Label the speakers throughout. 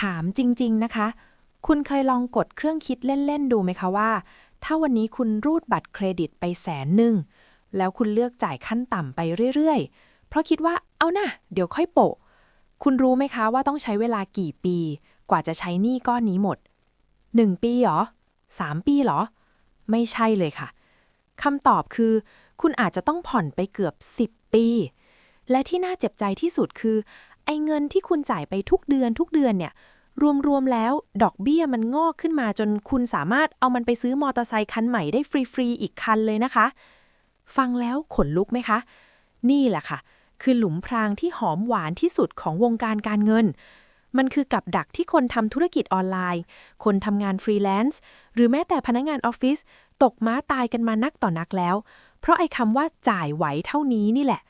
Speaker 1: ถามจริง ๆ นะคะ คุณเคยลองกดเครื่องคิดเล่น ๆ ดูไหมคะว่า ถ้าวันนี้คุณรูดบัตรเครดิตไปแสนหนึ่ง แล้วคุณเลือกจ่ายขั้นต่ำไปเรื่อย ๆ เพราะคิดว่าเอานะเดี๋ยวค่อยโปะ คุณรู้ไหมคะว่าต้องใช้เวลากี่ปี กว่าจะใช้หนี้ก้อนนี้หมด 1 ปีหรอ 3 ปีหรอ ไม่ใช่เลยค่ะคำตอบคือ คุณอาจจะต้องผ่อนไปเกือบ 10 ปี และที่น่าเจ็บใจที่สุดคือ ไอ้เงินที่คุณจ่ายไปทุกเดือนทุกเดือนเนี่ยรวมๆแล้วดอกเบี้ยมันงอกขึ้นมาจนคุณสามารถเอามันไปซื้อมอเตอร์ไซค์คันใหม่ได้ฟรีๆอีกคันเลยนะคะ ฟังแล้วขนลุกไหมคะ นี่แหละค่ะ คือหลุมพรางที่หอมหวานที่สุดของวงการการเงิน มันคือกับดักที่คนทำธุรกิจออนไลน์ คนทำงานฟรีแลนซ์หรือแม้แต่พนักงานออฟฟิศตกม้าตายกันมานักต่อนักแล้ว เพราะไอ้คำว่าจ่ายไหวเท่านี้นี่แหละ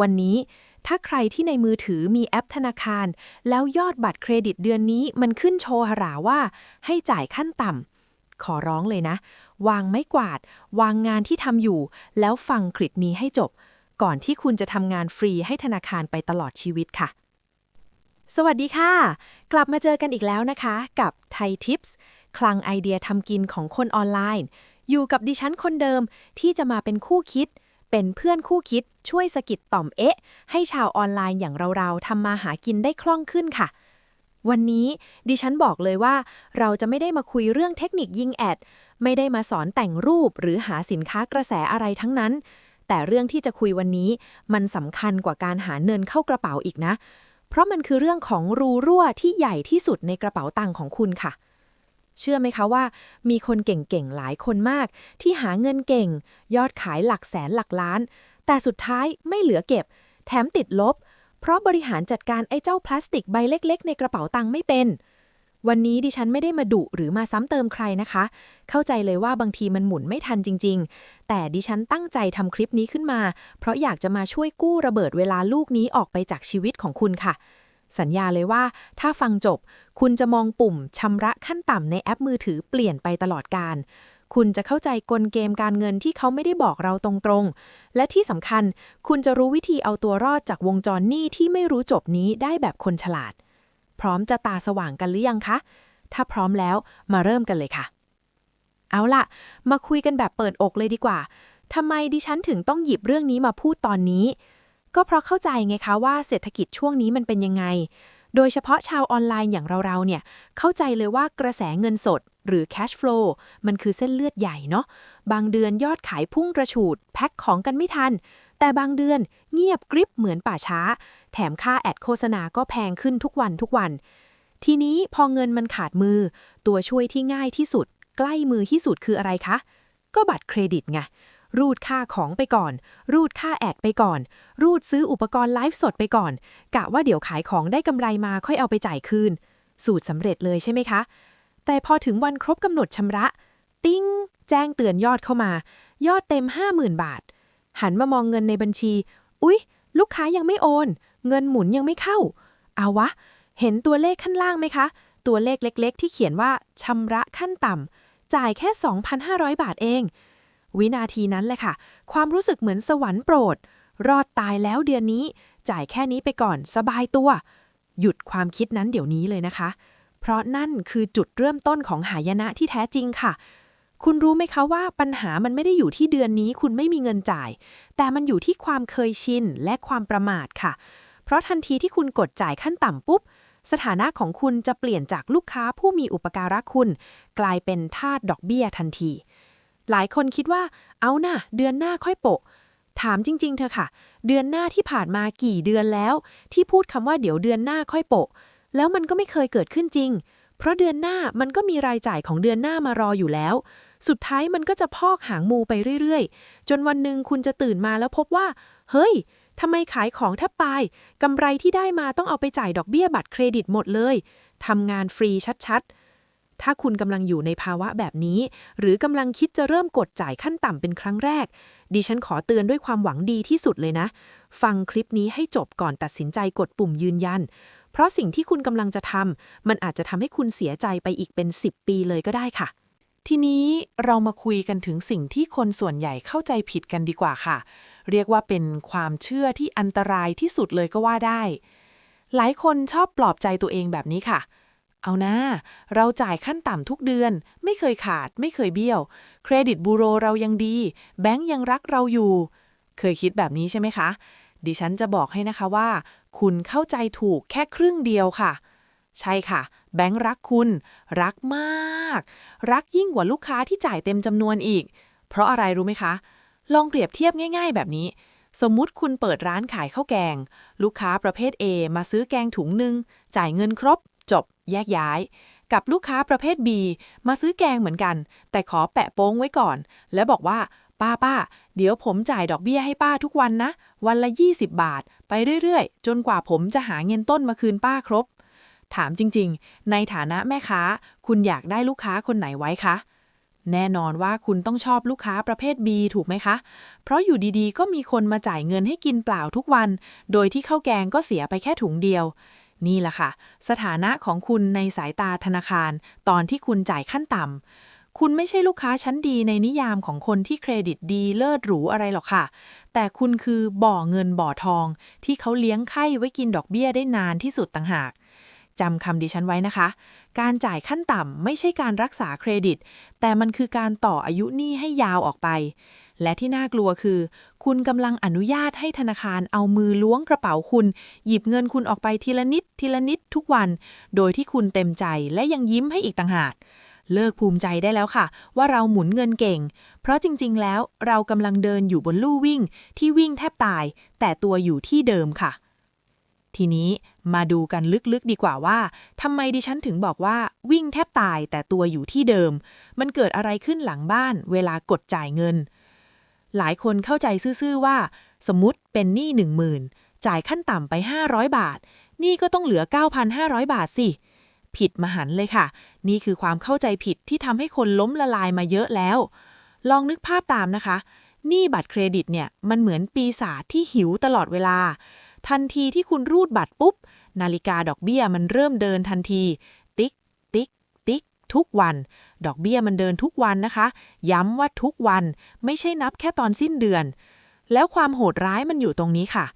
Speaker 1: วันนี้ ถ้าใครที่ในมือถือมีแอปธนาคาร แล้วยอดบัตรเครดิตเดือนนี้มันขึ้นโชว์หราว่า ให้จ่ายขั้นต่ำขอร้องเลยนะ วางไม้กวาด วางงานที่ทำอยู่ แล้วฟังคลิปนี้ให้จบ ก่อนที่คุณจะทำงานฟรีให้ธนาคารไปตลอดชีวิตค่ะ สวัสดีค่ะ กลับมาเจอกันอีกแล้วนะคะ กับไทยทิปส์คลังไอเดียทำกินของคนออนไลน์ อยู่กับดิฉันคนเดิมที่จะมาเป็นคู่คิด เป็นเพื่อนคู่คิดช่วยสกิดต่อมเอ๊ะ ให้ชาวออนไลน์อย่างเราๆทำมาหากินได้คล่องขึ้นค่ะ วันนี้ดิฉันบอกเลยว่า เราจะไม่ได้มาคุยเรื่องเทคนิคยิงแอด ไม่ได้มาสอนแต่งรูปหรือหาสินค้ากระแสอะไรทั้งนั้น แต่เรื่องที่จะคุยวันนี้ มันสำคัญกว่าการหาเงินเข้ากระเป๋าอีกนะ เพราะมันคือเรื่องของรูรั่วที่ใหญ่ที่สุดในกระเป๋าตังค์ของคุณค่ะ เชื่อไหมคะว่า มีคนเก่งๆ หลายคนมาก ที่หาเงินเก่ง ยอดขายหลักแสนหลักล้าน แต่สุดท้ายไม่เหลือเก็บ แถมติดลบ เพราะบริหารจัดการไอ้เจ้าพลาสติกใบเล็ก ๆ ในกระเป๋าตังค์ไม่เป็น วันนี้ดิฉันไม่ได้มาดุหรือมาซ้ำเติมใครนะคะ เข้าใจเลยว่าบางทีมันหมุนไม่ทันจริง ๆ แต่ดิฉันตั้งใจทำคลิปนี้ขึ้นมา เพราะอยากจะมาช่วยกู้ระเบิดเวลาลูกนี้ออกไปจากชีวิตของคุณค่ะ สัญญาเลยว่า ถ้าฟังจบ คุณจะมองปุ่มชำระขั้นต่ำในแอปมือถือเปลี่ยนไปตลอดการ คุณจะเข้าใจกลเกมการเงินที่เขาไม่ได้บอกเราตรงๆ และที่สำคัญ คุณจะรู้วิธีเอาตัวรอดจากวงจรหนี้ที่ไม่รู้จบนี้ได้แบบคนฉลาด พร้อมจะตาสว่างกันหรือยังคะ ถ้าพร้อมแล้วมาเริ่มกันเลยค่ะ เอาล่ะ มาคุยกันแบบเปิดอกเลยดีกว่าทำไมดิฉันถึงต้องหยิบเรื่องนี้มาพูดตอนนี้ ก็เพราะเข้าใจไงคะว่าเศรษฐกิจช่วงนี้มันเป็นยังไง โดยเฉพาะชาวออนไลน์อย่างเราๆ เนี่ย เข้าใจเลยว่ากระแสเงินสด หรือ cash flow มันคือเส้นเลือดใหญ่เนาะ บางเดือนยอดขายพุ่งกระฉูด แพ็คของกันไม่ทัน แต่บางเดือนเงียบกริบเหมือนป่าช้า แถมค่าแอดโฆษณาก็แพงขึ้นทุกวันทุกวัน ทีนี้พอเงินมันขาดมือ ตัวช่วยที่ง่ายที่สุด ใกล้มือที่สุดคืออะไรคะ ก็บัตรเครดิตไง รูดค่าของไปก่อน รูดค่าแอดไปก่อน รูดซื้ออุปกรณ์ไลฟ์สดไปก่อน กะว่าเดี๋ยวขายของได้กำไรมาค่อยเอาไปจ่ายคืน สูตรสำเร็จเลยใช่ไหมคะ แต่พอถึงวันครบกำหนดชำระ ติ้ง แจ้งเตือนยอดเข้ามา ยอดเต็ม 50,000 บาท หันมามองเงินในบัญชี อุ๊ย ลูกค้ายังไม่โอน เงินหมุนยังไม่เข้า เอาวะ เห็นตัวเลขข้างล่างไหมคะ ตัวเลขเล็ก ๆ ที่เขียนว่าชำระขั้นต่ำจ่ายแค่ 2,500 บาทเอง วินาทีนั้นแหละค่ะ ความรู้สึกเหมือนสวรรค์โปรด รอดตายแล้วเดือนนี้ จ่ายแค่นี้ไปก่อนสบายตัว หยุดความคิดนั้นเดี๋ยวนี้เลยนะคะ เพราะนั่นคือจุดเริ่มต้นของหายนะที่แท้จริงค่ะ คุณรู้ไหมคะว่าปัญหามันไม่ได้อยู่ที่เดือนนี้ คุณไม่มีเงินจ่าย แต่มันอยู่ที่ความเคยชินและความประมาทค่ะ เพราะทันทีที่คุณกดจ่ายขั้นต่ำปุ๊บสถานะของคุณจะเปลี่ยนจากลูกค้าผู้มีอุปการะคุณ กลายเป็นทาสดอกเบี้ยทันที หลายคนคิดว่าเอานะ่ะเดือนหน้าค่อยโปะ ถามจริง ๆ เธอะค่ะ เดือนหน้าที่ผ่านมากี่เดือนแล้ว ที่พูดคำว่าเดี๋ยวเดือนหน้าค่อยโปะ แล้วมันก็ไม่เคยเกิดขึ้นจริง เพราะเดือนหน้ามันก็มีรายจ่ายของเดือนหน้ามารออยู่แล้ว สุดท้ายมันก็จะพอกหางมูไปเรื่อยๆ จนวันหนึ่งคุณจะตื่นมาแล้วพบว่า เฮ้ยทำไมขายของแทบตายกำไรที่ได้มาต้องเอาไปจ่ายดอกเบี้ยบัตรเครดิตหมดเลยทำงานฟรีชัดๆ ถ้าคุณกำลังอยู่ในภาวะแบบนี้ หรือกำลังคิดจะเริ่มกดจ่ายขั้นต่ำเป็นครั้งแรก ดิฉันขอเตือนด้วยความหวังดีที่สุดเลยนะ ฟังคลิปนี้ให้จบก่อนตัดสินใจกดปุ่มยืนยัน เพราะสิ่งที่คุณกำลังจะทำมันอาจจะทำให้คุณเสียใจไปอีกเป็น 10 ปีเลยก็ได้ค่ะ
Speaker 2: ทีนี้เรามาคุยกันถึงสิ่งที่คนส่วนใหญ่เข้าใจผิดกันดีกว่าค่ะ เรียกว่าเป็นความเชื่อที่อันตรายที่สุดเลยก็ว่าได้ หลายคนชอบปลอบใจตัวเองแบบนี้ค่ะเเอานะ เราจ่ายขั้นต่ำทุกเดือน ไม่เคยขาด ไม่เคยเบี้ยว เครดิตบูโรเรายังดี แบงก์ยังรักเราอยู่ เคยคิดแบบนี้ใช่ไหมคะ ดิฉันจะบอกให้นะคะว่า คุณเข้าใจถูกแค่ครึ่งเดียวค่ะ ใช่ค่ะ แบงค์รักคุณ รักมาก รักยิ่งกว่าลูกค้าที่จ่ายเต็มจำนวนอีก เพราะอะไรรู้ไหมคะ ลองเปรียบเทียบง่าย ๆ แบบนี้สมมุติคุณเปิดร้านขายข้าวแกง ลูกค้าประเภท A มาซื้อแกงถุงหนึ่งจ่ายเงินครบ แยกย้าย กับลูกค้าประเภท B มาซื้อแกงเหมือนกัน แต่ขอแปะโป้งไว้ก่อน แล้วบอกว่า ป้าป้าเดี๋ยวผมจ่ายดอกเบี้ยให้ป้าทุกวันนะ วันละ 20 บาท ไปเรื่อยๆ จนกว่าผมจะหาเงินต้นมาคืนป้าครบ ถามจริงๆ ในฐานะแม่ค้า คุณอยากได้ลูกค้าคนไหนไว้คะแน่นอนว่าคุณต้องชอบลูกค้าประเภท B ถูกไหมคะ เพราะอยู่ดีๆ ก็มีคนมาจ่ายเงินให้กินเปล่าทุกวัน โดยที่ข้าวแกงก็เสียไปแค่ถุงเดียว นี่แหละค่ะ สถานะของคุณในสายตาธนาคาร ตอนที่คุณจ่ายขั้นต่ำคุณไม่ใช่ลูกค้าชั้นดีในนิยามของคนที่เครดิตดีเลิศหรูอะไรหรอกค่ะ แต่คุณคือบ่อเงินบ่อทอง ที่เขาเลี้ยงไข่ไว้กินดอกเบี้ยได้นานที่สุดต่างหากจำคำดิฉันไว้นะคะ การจ่ายขั้นต่ำไม่ใช่การรักษาเครดิต แต่มันคือการต่ออายุหนี้ให้ยาวออกไป และที่น่ากลัวคือ คุณกำลังอนุญาตให้ธนาคารเอามือล้วงกระเป๋าคุณ หยิบเงินคุณออกไปทีละนิด ทีละนิดทุกวัน โดยที่คุณเต็มใจและยังยิ้มให้อีกต่างหากเลิกภูมิใจได้แล้วค่ะ ว่าเราหมุนเงินเก่ง เพราะจริง ๆ แล้วเรากำลังเดินอยู่บนลู่วิ่ง ที่วิ่งแทบตาย แต่ตัวอยู่ที่เดิมค่ะ ทีนี้มาดูกันลึกๆดีกว่าว่าทำไมดิฉันถึงบอกว่าวิ่งแทบตายแต่ตัวอยู่ที่เดิม มันเกิดอะไรขึ้นหลังบ้าน เวลากดจ่ายเงิน หลายคนเข้าใจซื่อๆว่า สมมติเป็นหนี้10,000จ่ายขั้นต่ำไป 500 บาทหนี้ก็ต้องเหลือ 9,500 บาทสิ ผิดมหันเลยค่ะ นี่คือความเข้าใจผิดที่ทำให้คนล้มละลายมาเยอะแล้ว ลองนึกภาพตามนะคะ หนี้บัตรเครดิตเนี่ย มันเหมือนปีศาจที่หิวตลอดเวลา ทันทีที่คุณรูดบัตรปุ๊บ นาฬิกาดอกเบี้ยมันเริ่มเดินทันที ติ๊ก ติ๊ก ติ๊ก ทุกวัน ดอกเบี้ยมันเดินทุกวันนะคะ ย้ำว่าทุกวันไม่ใช่นับแค่ตอนสิ้นเดือน แล้วความโหดร้ายมันอยู่ตรงนี้ค่ะ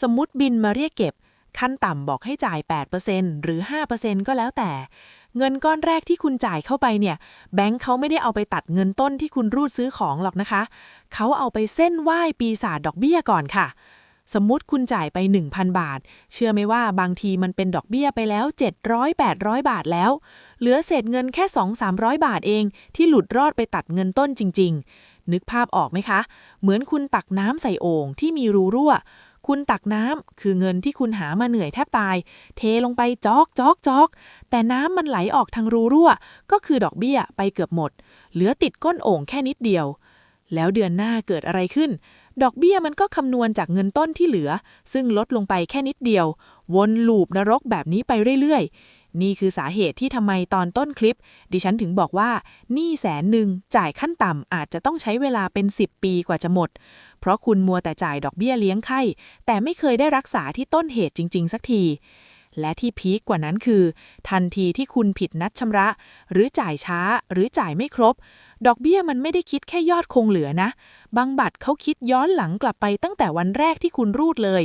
Speaker 2: สมมติบินมาเรียกเก็บ ขั้นต่ำบอกให้จ่าย 8%หรือ 5%ก็แล้วแต่ เงินก้อนแรกที่คุณจ่ายเข้าไปเนี่ย แบงค์เขาไม่ได้เอาไปตัดเงินต้นที่คุณรูดซื้อของหรอกนะคะ เขาเอาไปเส้นไหว้ปีศาจดอกเบี้ยก่อนค่ะสมมุติคุณจ่ายไป 1,000 บาท เชื่อไหมว่าบางทีมันเป็นดอกเบี้ยไปแล้ว 700-800 บาทแล้ว เหลือเศษเงินแค่ 2-300 บาทเองที่หลุดรอดไปตัดเงินต้นจริง ๆ นึกภาพออกไหมคะ เหมือนคุณตักน้ำใส่โอ่งที่มีรูรั่ว คุณตักน้ำคือเงินที่คุณหามาเหนื่อยแทบตาย เทลงไปจอกจอกจอก แต่น้ำมันไหลออกทางรูรั่ว ก็คือดอกเบี้ยไปเกือบหมด เหลือติดก้นโอ่งแค่นิดเดียว แล้วเดือนหน้าเกิดอะไรขึ้นดอกเบี้ยมันก็คำนวณจากเงินต้นที่เหลือ ซึ่งลดลงไปแค่นิดเดียว วนลูปนรกแบบนี้ไปเรื่อย นี่คือสาเหตุที่ทำไมตอนต้นคลิป ดิฉันถึงบอกว่าหนี้แสนหนึ่งจ่ายขั้นต่ำอาจจะต้องใช้เวลาเป็น 10 ปีกว่าจะหมด เพราะคุณมัวแต่จ่ายดอกเบี้ยเลี้ยงไข้ แต่ไม่เคยได้รักษาที่ต้นเหตุจริง ๆ สักทีและที่พีคกว่านั้นคือ ทันทีที่คุณผิดนัดชำระ หรือจ่ายช้าหรือจ่ายไม่ครบ ดอกเบี้ยมันไม่ได้คิดแค่ยอดคงเหลือนะ บางบัตรเขาคิดย้อนหลังกลับไปตั้งแต่วันแรกที่คุณรูดเลย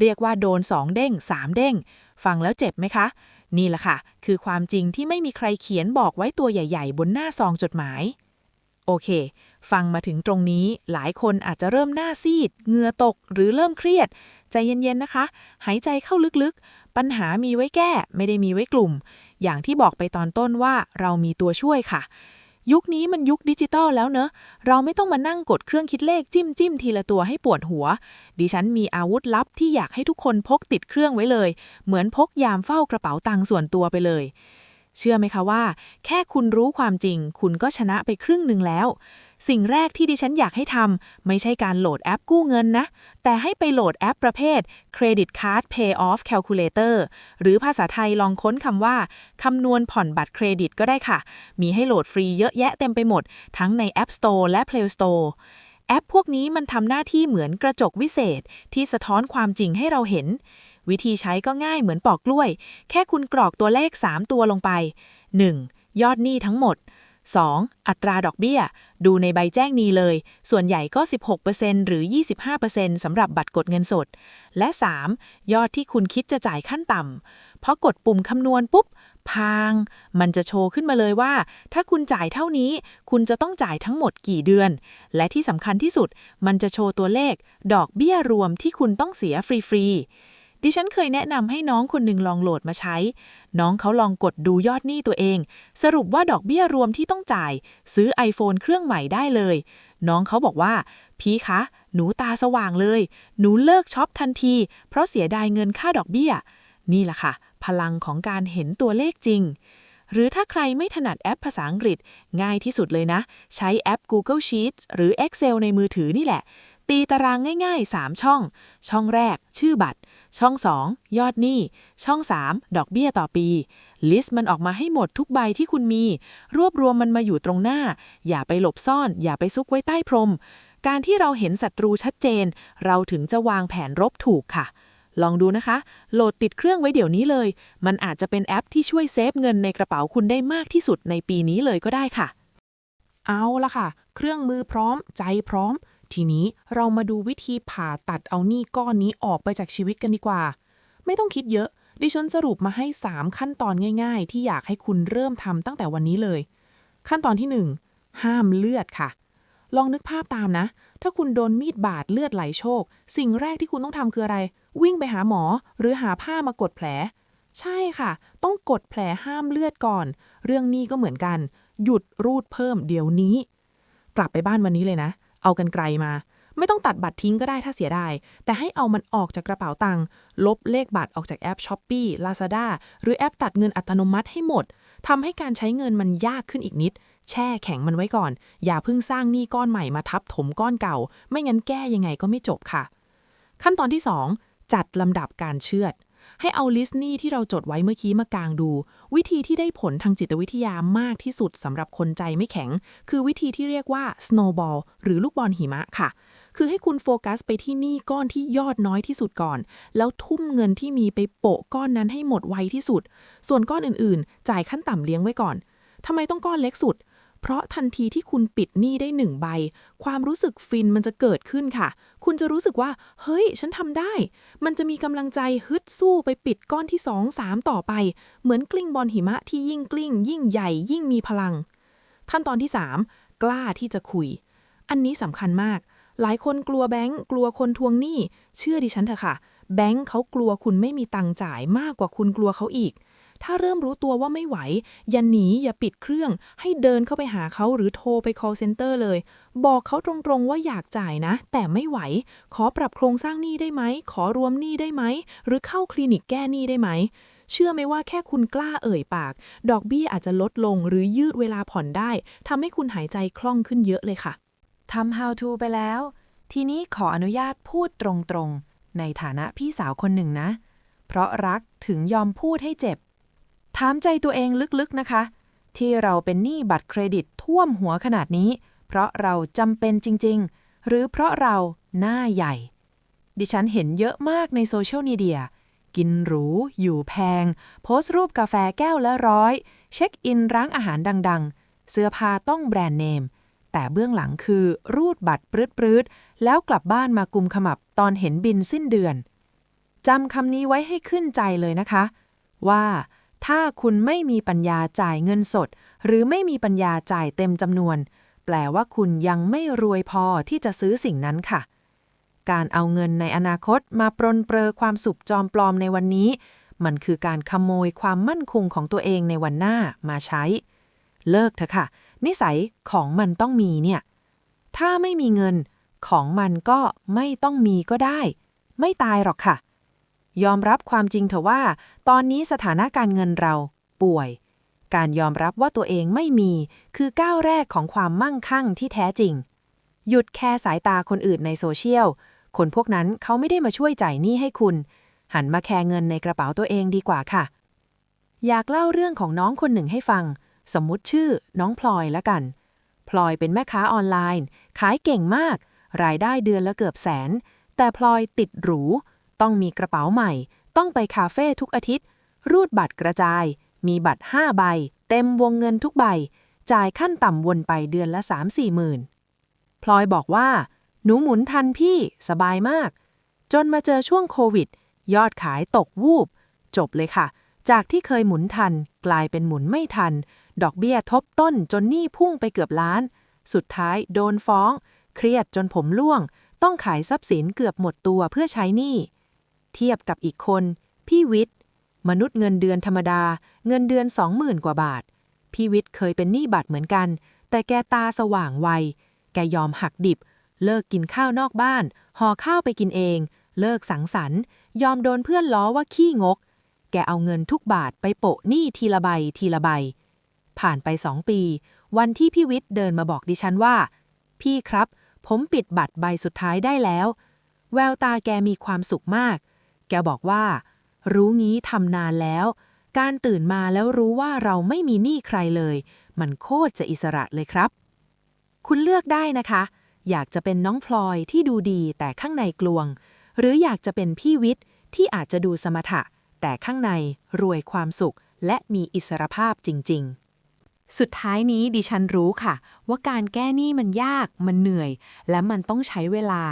Speaker 2: เรียกว่าโดน 2 เด้ง 3 เด้ง ฟังแล้วเจ็บไหมคะ นี่แหละค่ะ คือความจริงที่ไม่มีใครเขียนบอกไว้ตัวใหญ่ ๆ บนหน้าซองจดหมาย โอเค ฟังมาถึงตรงนี้หลายคนอาจจะเริ่มหน้าซีดเหงื่อตกหรือเริ่มเครียด ใจเย็น ๆ นะคะ หายใจเข้าลึกๆ ปัญหามีไว้แก้ ไม่ได้มีไว้กลุ่ม อย่างที่บอกไปตอนต้นว่าเรามีตัวช่วยค่ะ ยุคนี้มันยุคดิจิตอลแล้วเนอะ เราไม่ต้องมานั่งกดเครื่องคิดเลขจิ้มจิ้มทีละตัวให้ปวดหัว ดิฉันมีอาวุธลับที่อยากให้ทุกคนพกติดเครื่องไว้เลย เหมือนพกยามเฝ้ากระเป๋าตังค์ส่วนตัวไปเลย เชื่อไหมคะว่า แค่คุณรู้ความจริง คุณก็ชนะไปครึ่งหนึ่งแล้ว สิ่งแรกที่ดิฉันอยากให้ทำไม่ใช่การโหลดแอปกู้เงินนะ แต่ให้ไปโหลดแอปประเภท Credit Card Pay Off Calculator หรือภาษาไทยลองค้นคำว่าคำนวณผ่อนบัตรเครดิตก็ได้ค่ะ มีให้โหลดฟรีเยอะแยะเต็มไปหมด ทั้งใน App Store และ Play Store แอปพวกนี้มันทำหน้าที่เหมือนกระจกวิเศษ ที่สะท้อนความจริงให้เราเห็น วิธีใช้ก็ง่ายเหมือนปอกกล้วย แค่คุณกรอกตัวเลข 3 ตัวลงไป 1. ยอดหนี้ทั้งหมด 2. อัตราดอกเบี้ย ดูในใบแจ้งหนี้เลย ส่วนใหญ่ก็ 16%หรือ 25%สำหรับบัตรกดเงินสด และ 3. ยอดที่คุณคิดจะจ่ายขั้นต่ำเพราะกดปุ่มคำนวณปุ๊บ พาง มันจะโชว์ขึ้นมาเลยว่า ถ้าคุณจ่ายเท่านี้ คุณจะต้องจ่ายทั้งหมดกี่เดือน และที่สำคัญที่สุด มันจะโชว์ตัวเลข ดอกเบี้ยรวมที่คุณต้องเสียฟรีๆ ดิฉันเคยแนะนำให้น้องคนหนึ่งลองโหลดมาใช้ น้องเขาลองกดดูยอดหนี้ตัวเอง สรุปว่าดอกเบี้ยรวมที่ต้องจ่าย ซื้อ iPhone เครื่องใหม่ได้เลย น้องเขาบอกว่า พี่คะ หนูตาสว่างเลย หนูเลิกช็อปทันที เพราะเสียดายเงินค่าดอกเบี้ย นี่แหละค่ะ พลังของการเห็นตัวเลขจริงหรือถ้าใครไม่ถนัดแอปภาษาอังกฤษ ง่ายที่สุดเลยนะ ใช้แอป Google Sheets หรือ Excel ในมือถือนี่แหละ ตีตารางง่าย ๆ 3 ช่อง ช่องแรก ชื่อบัตร ช่อง 2 ยอดหนี้ ช่อง 3 ดอกเบี้ยต่อปี ลิสต์มันออกมาให้หมดทุกใบที่คุณมี รวบรวมมันมาอยู่ตรงหน้า อย่าไปหลบซ่อน อย่าไปซุกไว้ใต้พรม การที่เราเห็นศัตรูชัดเจน เราถึงจะวางแผนรบถูกค่ะลองดูนะคะ โหลดติดเครื่องไว้เดี๋ยวนี้เลย มันอาจจะเป็นแอปที่ช่วยเซฟเงินในกระเป๋าคุณได้มากที่สุดในปีนี้เลยก็ได้ค่ะ
Speaker 3: เอาละค่ะ เครื่องมือพร้อม ใจพร้อม ทีนี้เรามาดูวิธีผ่าตัดเอาหนี้ก้อนนี้ออกไปจากชีวิตกันดีกว่า ไม่ต้องคิดเยอะ ดิฉันสรุปมาให้ 3 ขั้นตอนง่าย ๆ ที่อยากให้คุณเริ่มทำตั้งแต่วันนี้เลย ขั้นตอนที่ 1 ห้ามเลือดค่ะ ลองนึกภาพตามนะ ถ้าคุณโดนมีดบาดเลือดไหลโชก สิ่งแรกที่คุณต้องทำคืออะไร วิ่งไปหาหมอ หรือหาผ้ามากดแผล ใช่ค่ะ ต้องกดแผลห้ามเลือดก่อน เรื่องนี้ก็เหมือนกัน หยุดรูดเพิ่มเดี๋ยวนี้ กลับไปบ้านวันนี้เลยนะ เอากันไกลมา ไม่ต้องตัดบัตรทิ้งก็ได้ถ้าเสียดาย แต่ให้เอามันออกจากกระเป๋าตังค์ลบเลขบัตรออกจากแอป s h อ p e e Lazada หรือแอปตัดเงินอัตโนมัติให้หมดทำให้การใช้เงินมันยากขึ้นอีกนิด แช่แข็งมันไว้ก่อน อย่าเพิ่งสร้างหนี้ก้อนใหม่มาทับถมก้อนเก่า ไม่งั้นแก้ยังไงก็ไม่จบค่ะ ขั้นตอนที่ 2 จัดลำดับการเชือด ให้เอาลิสต์นี้ที่เราจดไว้เมื่อกี้มากางดู วิธีที่ได้ผลทางจิตวิทยามากที่สุดสำหรับคนใจไม่แข็ง คือวิธีที่เรียกว่า snowball หรือลูกบอลหิมะค่ะ คือให้คุณโฟกัสไปที่หนี้ก้อนที่ยอดน้อยที่สุดก่อน แล้วทุ่มเงินที่มีไปโปะก้อนนั้นให้หมดไวที่สุด ส่วนก้อนอื่นๆ จ่ายขั้นต่ำเลี้ยงไว้ก่อนทำไมต้องก้อนเล็กสุด เพราะทันทีที่คุณปิดหนี้ได้หนึ่งใบ ความรู้สึกฟินมันจะเกิดขึ้นค่ะ คุณจะรู้สึกว่า เฮ้ย ฉันทำได้ มันจะมีกำลังใจฮึดสู้ไปปิดก้อนที่2 3ต่อไป เหมือนกลิ้งบอลหิมะที่ยิ่งกลิ้ง ยิ่งใหญ่ยิ่งมีพลัง ขั้นตอนที่ 3 กล้าที่จะคุย อันนี้สำคัญมาก หลายคนกลัวแบงก์กลัวคนทวงหนี้ เชื่อดิฉันเถอะค่ะ แบงก์เขากลัวคุณไม่มีตังจ่ายมากกว่าคุณกลัวเขาอีก ถ้าเริ่มรู้ตัวว่าไม่ไหว อย่าหนีอย่าปิดเครื่อง ให้เดินเข้าไปหาเขาหรือโทรไป call center เลย บอกเขาตรงๆว่าอยากจ่ายนะ แต่ไม่ไหว ขอปรับโครงสร้างหนี้ได้ไหม ขอรวมหนี้ได้ไหม หรือเข้าคลินิกแก้หนี้ได้ไหมเชื่อไหมว่าแค่คุณกล้าเอ่ยปาก ดอกเบี้ยอาจจะลดลงหรือยืดเวลาผ่อนได้ทำให้คุณหายใจคล่องขึ้นเยอะเลยค่ะ
Speaker 1: ทำ how to ไปแล้ว ทีนี้ขออนุญาตพูดตรงๆ ในฐานะพี่สาวคนหนึ่งนะ เพราะรักถึงยอมพูดให้เจ็บ ถามใจตัวเองลึกๆนะคะ ที่เราเป็นหนี้บัตรเครดิตท่วมหัวขนาดนี้ เพราะเราจำเป็นจริง ๆ หรือเพราะเราหน้าใหญ่ ดิฉันเห็นเยอะมากในโซเชียลมีเดีย กินหรู อยู่แพง โพสต์รูปกาแฟแก้วละร้อย เช็คอินร้านอาหารดังๆ เสื้อผ้าต้องแบรนด์เนม แต่เบื้องหลังคือรูดบัตรปรืดๆ แล้วกลับบ้านมากุมขมับตอนเห็นบินสิ้นเดือนจำคำนี้ไว้ให้ขึ้นใจเลยนะคะ ว่า ถ้าคุณไม่มีปัญญาจ่ายเงินสด หรือไม่มีปัญญาจ่ายเต็มจำนวน แปลว่าคุณยังไม่รวยพอที่จะซื้อสิ่งนั้นค่ะ การเอาเงินในอนาคตมาปรนเปรอความสุขจอมปลอมในวันนี้ มันคือการขโมยความมั่นคงของตัวเองในวันหน้ามาใช้ เลิกเถอะค่ะ นิสัยของมันต้องมีเนี่ย ถ้าไม่มีเงินของมันก็ไม่ต้องมีก็ได้ ไม่ตายหรอกค่ะ ยอมรับความจริงเถอะว่า ตอนนี้สถานะการเงินเราป่วย การยอมรับว่าตัวเองไม่มี คือก้าวแรกของความมั่งคั่งที่แท้จริง หยุดแค่สายตาคนอื่นในโซเชียล คนพวกนั้นเขาไม่ได้มาช่วยจ่ายหนี้ให้คุณ หันมาแคร์เงินในกระเป๋าตัวเองดีกว่าค่ะ อยากเล่าเรื่องของน้องคนหนึ่งให้ฟัง สมมุติชื่อ น้องพลอยละกัน พลอยเป็นแม่ค้าออนไลน์ ขายเก่งมาก รายได้เดือนละเกือบแสน แต่พลอยติดหรู ต้องมีกระเป๋าใหม่ ต้องไปคาเฟ่ทุกอาทิตย์ รูดบัตรกระจาย มีบัตร 5 ใบ เต็มวงเงินทุกใบ จ่ายขั้นต่ำวนไปเดือนละ 3-4หมื่นพลอยบอกว่า หนูหมุนทันพี่สบายมาก จนมาเจอช่วงโควิด ยอดขายตกวูบ จบเลยค่ะ จากที่เคยหมุนทัน กลายเป็นหมุนไม่ทัน ดอกเบี้ยทบต้นจนหนี้พุ่งไปเกือบล้าน สุดท้ายโดนฟ้อง เครียดจนผมร่วง ต้องขายทรัพย์สินเกือบหมดตัวเพื่อใช้หนี้ เทียบกับอีกคน พี่วิทย์ มนุษย์เงินเดือนธรรมดา เงินเดือน20,000กว่าบาท พี่วิทย์เคยเป็นหนี้บัตรเหมือนกัน แต่แกตาสว่างไว แกยอมหักดิบ เลิกกินข้าวนอกบ้าน ห่อข้าวไปกินเอง เลิกสังสรรค์ ยอมโดนเพื่อนล้อว่าขี้งก แกเอาเงินทุกบาทไปโปะหนี้ทีละใบทีละใบ ผ่านไปสองปี วันที่พี่วิทย์เดินมาบอกดิฉันว่า พี่ครับ ผมปิดบัตรใบสุดท้ายได้แล้ว แววตาแกมีความสุขมาก แกบอกว่า รู้งี้ทำนานแล้ว การตื่นมาแล้วรู้ว่าเราไม่มีหนี้ใครเลย มันโคตรจะอิสระเลยครับ คุณเลือกได้นะคะ อยากจะเป็นน้องพลอยที่ดูดีแต่ข้างในกลวง หรืออยากจะเป็นพี่วิทย์ที่อาจจะดูสมถะ แต่ข้างในรวยความสุข และมีอิสรภาพจริง ๆสุดท้ายนี้ดิฉันรู้ค่ะ ว่าการแก้หนี้มันยาก มันเหนื่อย และมันต้องใช้เวลา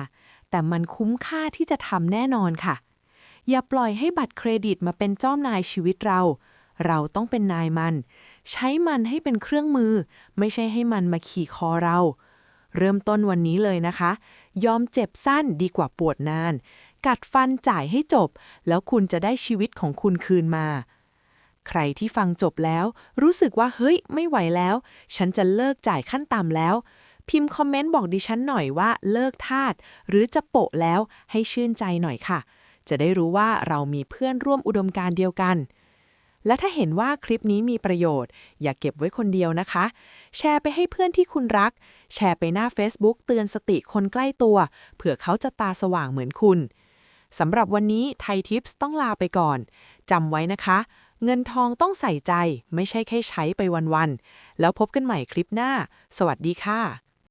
Speaker 1: แต่มันคุ้มค่าที่จะทำแน่นอนค่ะ อย่าปล่อยให้บัตรเครดิตมาเป็นเจ้านายชีวิตเรา เราต้องเป็นนายมัน ใช้มันให้เป็นเครื่องมือ ไม่ใช่ให้มันมาขี่คอเรา เริ่มต้นวันนี้เลยนะคะ ยอมเจ็บสั้นดีกว่าปวดนาน กัดฟันจ่ายให้จบ แล้วคุณจะได้ชีวิตของคุณคืนมา ใครที่ฟังจบแล้ว รู้สึกว่าเฮ้ย ไม่ไหวแล้ว ฉันจะเลิกจ่ายขั้นต่ำแล้วพิมพ์คอมเมนต์บอกดิฉันหน่อยว่าเลิกทาสหรือจะโปะแล้วให้ชื่นใจหน่อยค่ะ จะได้รู้ว่าเรามีเพื่อนร่วมอุดมการเดียวกัน และถ้าเห็นว่าคลิปนี้มีประโยชน์ อย่าเก็บไว้คนเดียวนะคะ แชร์ไปให้เพื่อนที่คุณรัก แชร์ไปหน้า Facebook เตือนสติคนใกล้ตัวเผื่อเขาจะตาสว่างเหมือนคุณสำหรับวันนี้ไทยทิปส์ต้องลาไปก่อนจำไว้นะคะ เงินทองต้องใส่ใจไม่ใช่แค่ใช้ไปวันๆแล้วพบกันใหม่คลิปหน้า สวัสดีค่ะ